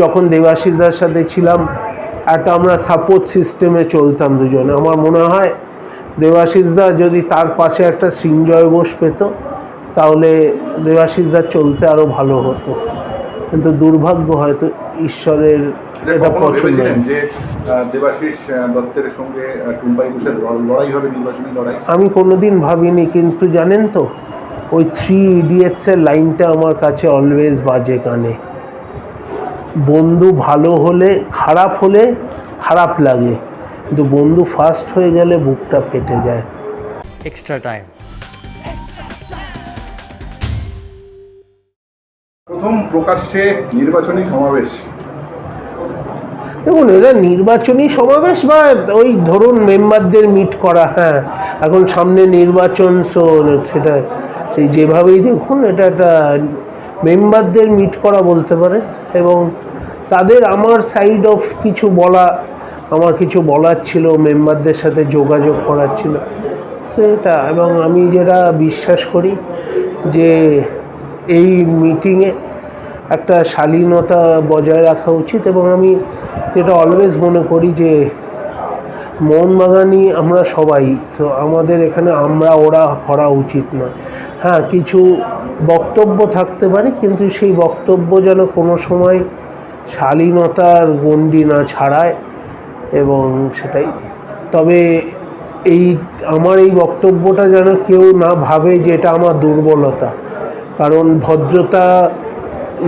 যখন দেবাশিসদার সাথে ছিলাম একটা আমরা সাপোর্ট সিস্টেমে চলতাম দুজনে। আমার মনে হয় দেবাশিসদা যদি তার পাশে একটা সৃঞ্জয় বোস পেত তাহলে দেবাশিসদার চলতে আরও ভালো হতো। কিন্তু দুর্ভাগ্য হয়তো ঈশ্বরের এটা পছন্দ যে দেবাশিস দত্তের সঙ্গে টুম্পাই ঘোষের লড়াই হবে নির্বাচনী লড়াই? আমি কোনোদিন ভাবিনি কিন্তু জানেন তো ওই থ্রি ইডিয়েটসের লাইনটা আমার কাছে অলওয়েজ বাজে কানে। বন্ধু ভালো হলে খারাপ হলে খারাপ লাগে। কিন্তু বন্ধু ফার্স্ট হয়ে গেলে বুকটা ফেটে যায়। এক্সট্রা টাইম প্রথম প্রকাশ্যে নির্বাচনী সমাবেশ। দেখুন এরা নির্বাচনী সমাবেশ বা ওই ধরুন মেম্বারদের মিট করা হ্যাঁ। এখন সামনে নির্বাচন সো সেটা সেই যেভাবেই দেখুন এটা একটা মেম্বারদের মিট করা বলতে পারে এবং তাদের আমার সাইড অফ কিছু বলা, আমার কিছু বলার ছিল, মেম্বারদের সাথে যোগাযোগ করার ছিল। সেটা, এবং আমি যেটা বিশ্বাস করি যে এই মিটিংয়ে একটা শালীনতা বজায় রাখা উচিত এবং আমি যেটা অলওয়েজ মনে করি যে মোহনবাগানই আমরা সবাই সো আমাদের এখানে আমরা, ওরা করা উচিত নয়। হ্যাঁ কিছু বক্তব্য থাকতে পারে, কিন্তু সেই বক্তব্য যেন কোনো সময় শালীনতার গণ্ডি না ছাড়ায় এবং সেটাই। তবে এই, আমার এই বক্তব্যটা যেন কেউ না ভাবে যে এটা আমার দুর্বলতা। কারণ ভদ্রতা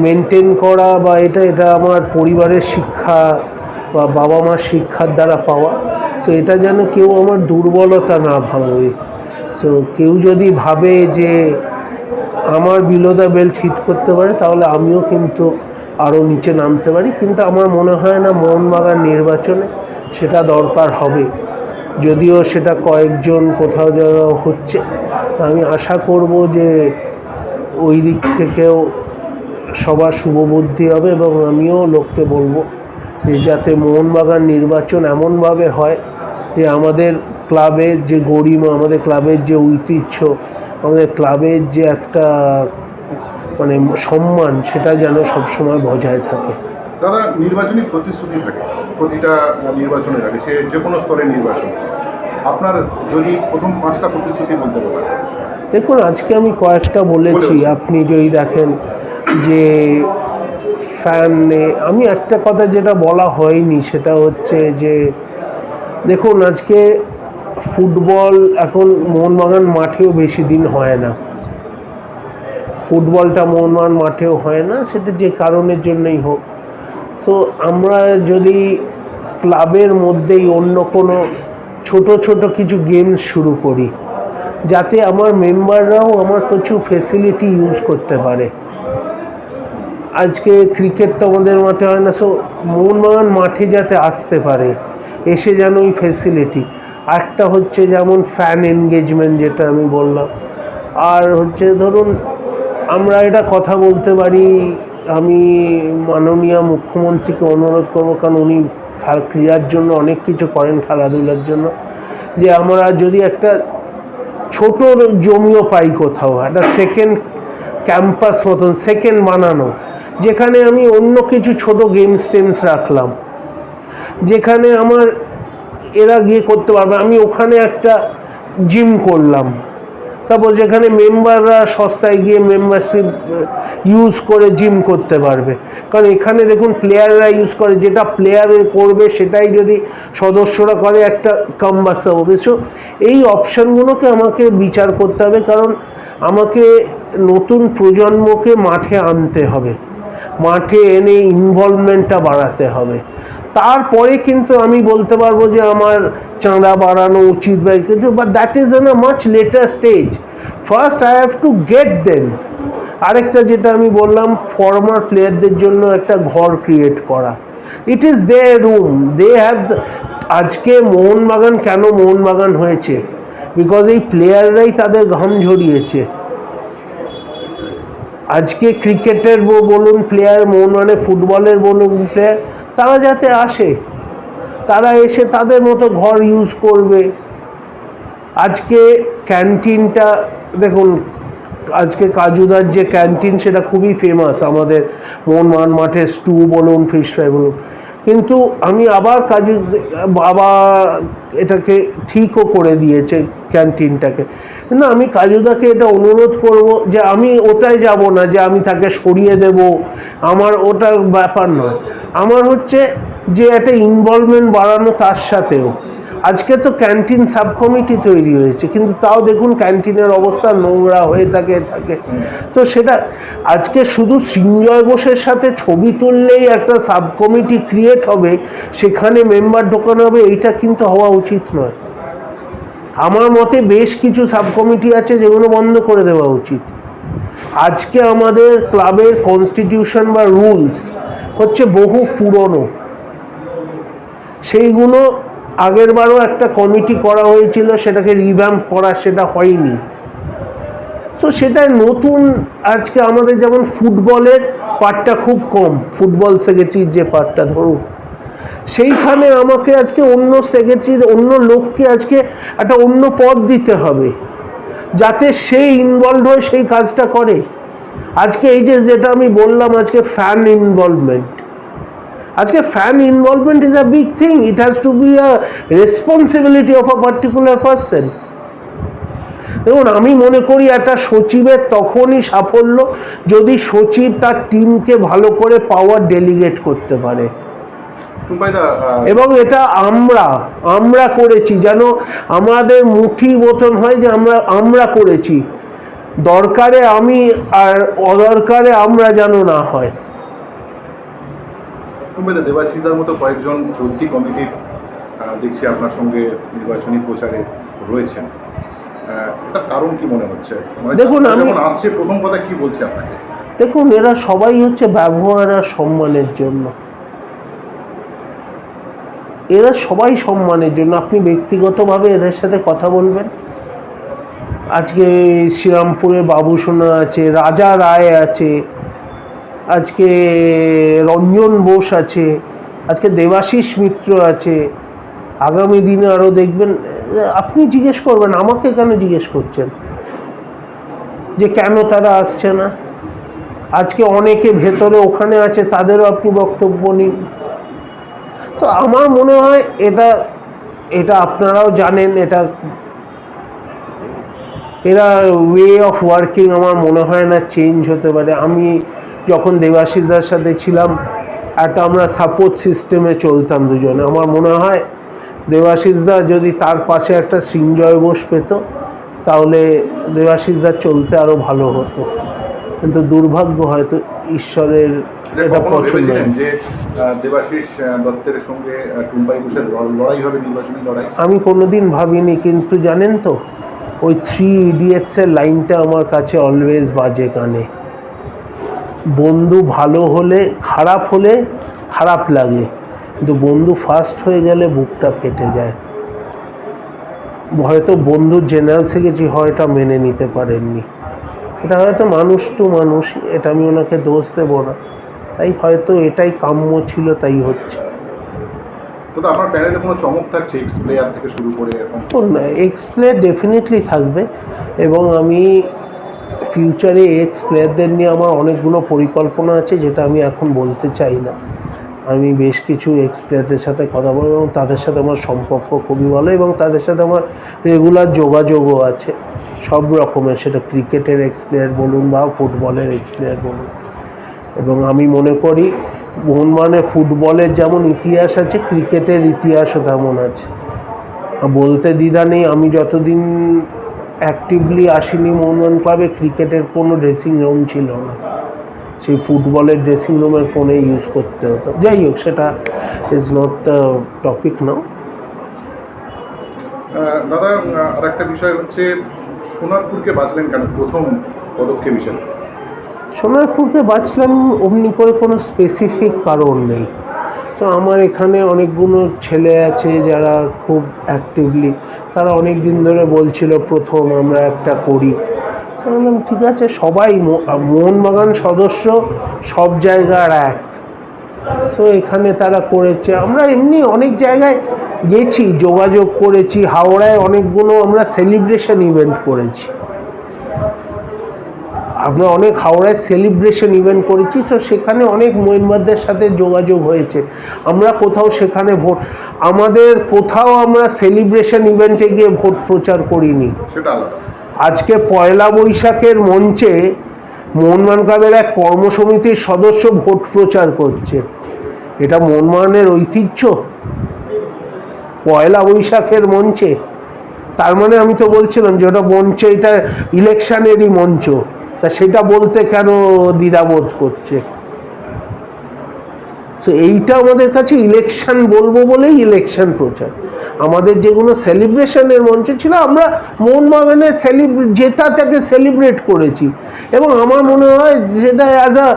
মেনটেন করা বা এটা এটা আমার পরিবারের শিক্ষা বা বাবা মার শিক্ষার দ্বারা পাওয়া। সো এটা যেন কেউ আমার দুর্বলতা না ভাবে। সো কেউ যদি ভাবে যে আমার বিলো দ্য বেল্ট হিট করতে পারে, তাহলে আমিও কিন্তু আরও নিচে নামতে পারি। কিন্তু আমার মনে হয় না মোহনবাগান নির্বাচনে সেটা দরকার হবে। যদিও সেটা কয়েকজন কোথাও যাওয়া হচ্ছে। আমি আশা করব যে ওই দিক থেকেও সবার শুভবুদ্ধি হবে এবং আমিও লোককে বলব যে, যাতে মোহনবাগান নির্বাচন এমনভাবে হয় যে আমাদের ক্লাবের যে গরিমা আমাদের ক্লাবের যে ঐতিহ্য আমাদের ক্লাবের যে একটা মানে সম্মান সেটা যেন সবসময় বজায় থাকে। দাদা নির্বাচনী প্রতিশ্রুতি থাকে প্রতিটা আহ, নির্বাচনের আগে সে যে কোনো স্তরের নির্বাচন। আপনার যদি প্রথম পাঁচটা প্রতিশ্রুতি বলতে পারেন দেখুন আজকে আমি কয়েকটা বলেছি। বলেছি। আপনি যদি দেখেন যে ফ্যানে আমি একটা কথা যেটা বলা হয়নি সেটা হচ্ছে যে দেখুন, আজকে ফুটবল এখন মোহনবাগান মাঠেও বেশি দিন হয় না। ফুটবলটা মোহনবাগান মাঠেও হয় না, সেটা যে কারণের জন্যই হোক। সো আমরা যদি ক্লাবের মধ্যেই অন্য কোনো ছোট ছোট কিছু গেমস শুরু করি, যাতে আমার মেম্বাররাও আমার কিছু ফেসিলিটি ইউজ করতে পারে। আজকে ক্রিকেট তো আমাদের মাঠে হয় না সো মোহনবাগান মাঠে যাতে আসতে পারে। এসে যেন ওই ফেসিলিটি একটা হচ্ছে যেমন ফ্যান এনগেজমেন্ট যেটা আমি বললাম। আর হচ্ছে ধরুন, আমরা এটা কথা বলতে পারি, আমি মাননীয় মুখ্যমন্ত্রীকে অনুরোধ করব, কারণ উনি ক্রীড়ার জন্য অনেক কিছু করেন খেলাধুলার জন্য, যে আমরা যদি একটা ছোট জমিও পাই কোথাও, একটা সেকেন্ড ক্যাম্পাস মতন সেকেন্ড বানানো, যেখানে আমি অন্য কিছু ছোট গেমস টেমস রাখলাম। যেখানে আমার এরা গিয়ে করতে পারবে। আমি ওখানে একটা জিম করলাম। সাপোজ যেখানে মেম্বাররা সস্তায় গিয়ে মেম্বারশিপ ইউজ করে জিম করতে পারবে। কারণ এখানে দেখুন প্লেয়াররা ইউজ করে। যেটা প্লেয়ারের করবে, সেটাই যদি সদস্যরা করে, একটা কম্বাসা হবে সো এই অপশানগুলোকে আমাকে বিচার করতে হবে। কারণ আমাকে নতুন প্রজন্মকে মাঠে আনতে হবে। মাঠে এনে ইনভলভমেন্টটা বাড়াতে হবে। তারপরে কিন্তু আমি বলতে পারব যে আমার চাঁদা বাড়ানো উচিত বা কিন্তু but that is on a much later stage first I have to get then আরেকটা যেটা আমি বললাম ফর্মার প্লেয়ারদের জন্য একটা ঘর ক্রিয়েট করা। It is the room they have আজকে মোহনবাগান কেন মোহনবাগান হয়েছে? বিকজ এই প্লেয়াররাই তাদের ঘাম ঝরিয়েছে। আজকে ক্রিকেটের বলুন প্লেয়ার মোহনবাগানে ফুটবলের বলুন প্লেয়ার তারা যাতে আসে, তারা এসে তাদের মতো ঘর ইউজ করবে। আজকে ক্যান্টিনটা, দেখুন, আজকে কাজুদার যে ক্যান্টিন, সেটা খুবই ফেমাস আমাদের মন মান মাঠে স্টু বলুন ফিশ ফ্রাই বলুন। কিন্তু আমি আবার কাজু বাবা এটাকে ঠিকও করে দিয়েছে ক্যান্টিনটাকে। না, আমি কাজুদাকে এটা অনুরোধ করব যে আমি ওটাই যাব না, যে আমি তাকে সরিয়ে দেব। আমার ওটার ব্যাপার নয়। আমার হচ্ছে যে একটা ইনভলভমেন্ট বাড়ানো তার সাথেও। আজকে তো ক্যান্টিন সাব কমিটি তৈরি হয়েছে, কিন্তু তাও দেখুন ক্যান্টিনের অবস্থা নোংরা হয়ে থাকে থাকে। তো সেটা আজকে শুধু সৃঞ্জয় বোসের সাথে ছবি তুললেই একটা সাব কমিটি ক্রিয়েট হবে, সেখানে মেম্বার ঢোকানো হবে, এইটা কিন্তু হওয়া উচিত নয়। আমার মতে বেশ কিছু সাব কমিটি আছে যেগুলো বন্ধ করে দেওয়া উচিত। আজকে আমাদের ক্লাবের কনস্টিটিউশন বা রুলস হচ্ছে বহু পুরনো। সেইগুলো আগের বারও একটা কমিটি করা হয়েছিল, সেটাকে রিভ্যাম্প করা, সেটা হয়নি। তো সেটা নতুন, আজকে আমাদের যেমন ফুটবলের পার্টটা খুব কম, ফুটবল সেক্রেটারির যে পার্টটা, ধরুন। সেইখানে আমাকে আজকে অন্য সেক্রেটারির অন্য লোককে আজকে একটা অন্য পদ দিতে হবে, যাতে সে ইনভলভ হয়ে সেই কাজটা করে। আজকে এই যে যেটা আমি বললাম, আজকে ফ্যান ইনভলভমেন্ট আজকে fan involvement is a big thing it has to be a responsibility of a particular person দেখুন আমি মনে করি একটা সচিবের তখনই সাফল্য যদি সচিব তার টিমকে ভালো করে পাওয়ার ডেলিগেট করতে পারে। এবং এটা আমরা আমরা করেছি। যেন আমাদের মুঠি বোতন হয় যে আমরা আমরা করেছি। দরকারে আমি আর অদরকারে আমরা যেন না হয়। টুম্পাইদা দেবাশিসদার মতো কয়েকজন চলতি কমিটির দেখছি আপনার সঙ্গে নির্বাচনী প্রচারে রয়েছেন। কারণ কি মনে হচ্ছে? মানে দেখুন, যখন আসছে প্রথম কথা কি বলছে আপনাকে? দেখুন এরা সবাই হচ্ছে ব্যবহার আর সম্মানের জন্য। এরা সবাই সম্মানের জন্য। আপনি ব্যক্তিগতভাবে এদের সাথে কথা বলবেন? আজকে শ্রীরামপুরে বাবুসোনা আছে রাজা রায় আছে আজকে রঞ্জন বোস আছে, আজকে দেবাশিস মিত্র আছে, আগামী দিনে আরও দেখবেন, আপনি জিজ্ঞেস করবেন, আমাকে কেন জিজ্ঞেস করছেন? যে কেন তারা আসছে না? আজকে অনেকে ভেতরে ওখানে আছে, তাদেরও আপনি বক্তব্য নিন। তো আমার মনে হয় এটা এটা আপনারাও জানেন, এটা এরা ওয়ে অফ ওয়ার্কিং আমার মনে হয় না চেঞ্জ হতে পারে। আমি যখন দেবাশিসদার সাথে ছিলাম একটা আমরা সাপোর্ট সিস্টেমে চলতাম দুজনে। আমার মনে হয় দেবাশিসদা যদি তার পাশে একটা সৃঞ্জয় বোস পেত তাহলে দেবাশিসদার চলতে আরও ভালো হতো। কিন্তু দুর্ভাগ্য হয়তো ঈশ্বরের এটা পছন্দ যে দেবাশিস দত্তের সঙ্গে টুম্পাই ঘোষের লড়াই হবে নির্বাচনী লড়াই? আমি কোনোদিন ভাবিনি কিন্তু জানেন তো ওই থ্রি ইডিয়েটসের লাইনটা আমার কাছে অলওয়েজ বাজে কানে। বন্ধু ভালো হলে খারাপ হলে খারাপ লাগে কিন্তু বন্ধু ফার্স্ট হয়ে গেলে বুকটা ফেটে যায়। হয়তো বন্ধুর জেনারেল সেক্রেটারি হয়টা মেনে নিতে পারেননি। এটা হয়তো মানুষ টু মানুষ এটা আমি ওনাকে দোষ দেবো না। তাই হয়তো এটাই কাম্য ছিল তাই হচ্ছে। তো তো আপনার প্যানেলে কোনো চমক থাকছে এক্স প্লেয়ার থেকে শুরু করে এক্স প্লেয়ার ডেফিনেটলি থাকবে এবং আমি ফিউচারে এক্স প্লেয়ারদের নিয়ে আমার অনেকগুলো পরিকল্পনা আছে, যেটা আমি এখন বলতে চাই না। আমি বেশ কিছু এক্স প্লেয়ারদের সাথে কথা বলব এবং তাদের সাথে আমার সম্পর্ক খুবই ভালো এবং তাদের সাথে আমার রেগুলার যোগাযোগও আছে। সব রকমের, সেটা ক্রিকেটের এক্স প্লেয়ার বলুন বা ফুটবলের এক্স প্লেয়ার বলুন। এবং আমি মনে করি মোহনবাগানে ফুটবলের যেমন ইতিহাস আছে, ক্রিকেটের ইতিহাসও তেমন আছে। বলতে দ্বিধা নেই, আমি যতদিন অ্যাক্টিভলি আসিনি মোহনবাগান ক্লাবে ক্রিকেটের কোনো ড্রেসিং রুম ছিল না। সেই ফুটবলের ড্রেসিং রুমের ফোনে ইউজ করতে হতো। যাই হোক সেটা is not the topic now দাদা আর একটা বিষয় হচ্ছে সোনারপুরকে বাঁচলেন কেন? প্রথম পদক্ষেপ হিসেবে। সোনারপুরকে বাঁচলাম অমনি করে কোনো স্পেসিফিক কারণ নেই। তো আমার এখানে অনেকগুলো ছেলে আছে যারা খুব অ্যাক্টিভলি তারা অনেক দিন ধরে বলছিল, প্রথম আমরা একটা করি। তো বললাম, ঠিক আছে, সবাই মোহনবাগান সদস্য, সব জায়গার এক। সো এখানে তারা করেছে। আমরা এমনি অনেক জায়গায় গেছি, যোগাযোগ করেছি, হাওড়ায় অনেকগুলো আমরা সেলিব্রেশন ইভেন্ট করেছি। আমরা অনেক হাওড়ায় সেলিব্রেশন ইভেন্ট করেছি তো সেখানে অনেক মোয়েনবাদদের সাথে যোগাযোগ হয়েছে। আমরা কোথাও সেখানে ভোট আমাদের কোথাও আমরা সেলিব্রেশন ইভেন্টে গিয়ে ভোট প্রচার করিনি। আজকে পয়লা বৈশাখের মঞ্চে মোহনমান ক্লাবের এক কর্মসমিতির সদস্য ভোট প্রচার করছে। এটা মোহনমানের ঐতিহ্য। পয়লা বৈশাখের মঞ্চে। তার মানে আমি তো বলছিলাম যে ওটা মঞ্চে এটা ইলেকশনেরই মঞ্চ। তা সেটা বলতে কেন দ্বিধাবোধ করছে? সো এইটা আমাদের কাছে ইলেকশন বলব বলেই ইলেকশন প্রচার। আমাদের যেগুলো সেলিব্রেশনের মঞ্চ ছিল, আমরা মোহনবাগানের সেলিব্রে জেতাটাকে সেলিব্রেট করেছি। এবং আমার মনে হয় যেটা অ্যাজ আ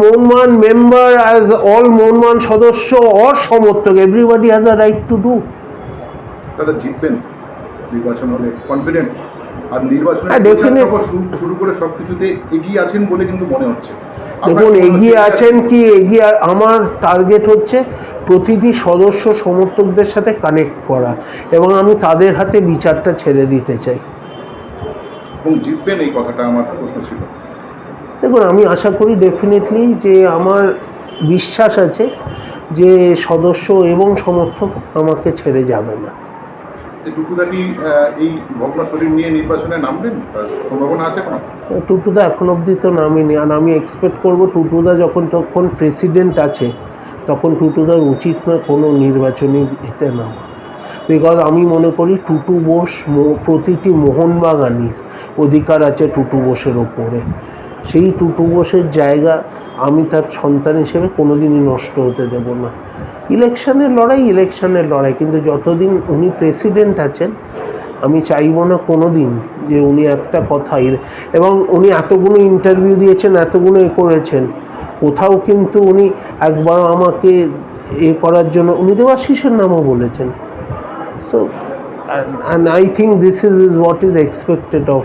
মোহনমান মেম্বার অ্যাজ অল মোহনমান সদস্য অর সমর্থক everybody has a right to do দাদা জিতবেন। নির্বাচন হলে কনফিডেন্স আর হ্যাঁ, প্রচার definite- খবর শুরু শুরু করে সবকিছুতে এগিয়ে আছেন বলে কিন্তু মনে হচ্ছে। দেখুন এগিয়ে আছেন কি? এগিয়ে আমার টার্গেট হচ্ছে প্রতিটি সদস্য সমর্থকদের সাথে কানেক্ট করা এবং আমি তাদের হাতে বিচারটা ছেড়ে দিতে চাই। এবং জিতবেন এই কথাটা আমার প্রশ্ন ছিল। দেখুন আমি আশা করি ডেফিনেটলি যে আমার বিশ্বাস আছে যে সদস্য এবং সমর্থক আমাকে ছেড়ে যাবে না। এই ভগ্ন শরীর নিয়ে নির্বাচনে নামবেন? সম্ভাবনা আছে কোনো? টুটুদা এখন অবধি তো আর আমি এক্সপেক্ট করব টুটুদা যখন তখন প্রেসিডেন্ট আছে, তখন টুটুদার উচিত না কোনো এতে নামা। বিকজ আমি মনে করি টুটু বোস প্রতিটি মোহনবাগানির অধিকার আছে টুটু বোসের ওপরে। সেই টুটু বোসের জায়গা আমি তার সন্তান হিসেবে কোনোদিনই নষ্ট হতে দেব না। ইলেকশনের লড়াই ইলেকশনের লড়াই। কিন্তু যতদিন উনি প্রেসিডেন্ট আছেন, আমি চাইব না কোনো দিন যে উনি একটা কথাই এবং উনি এতগুলো ইন্টারভিউ দিয়েছেন, এতগুলো এ করেছেন, কোথাও কিন্তু উনি একবার আমাকে এ করার জন্য, উনি দেবাশিসের নামও বলেছেন। So and I think this is is what is expected of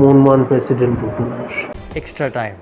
মোহনমান president Tutu Bose extra time.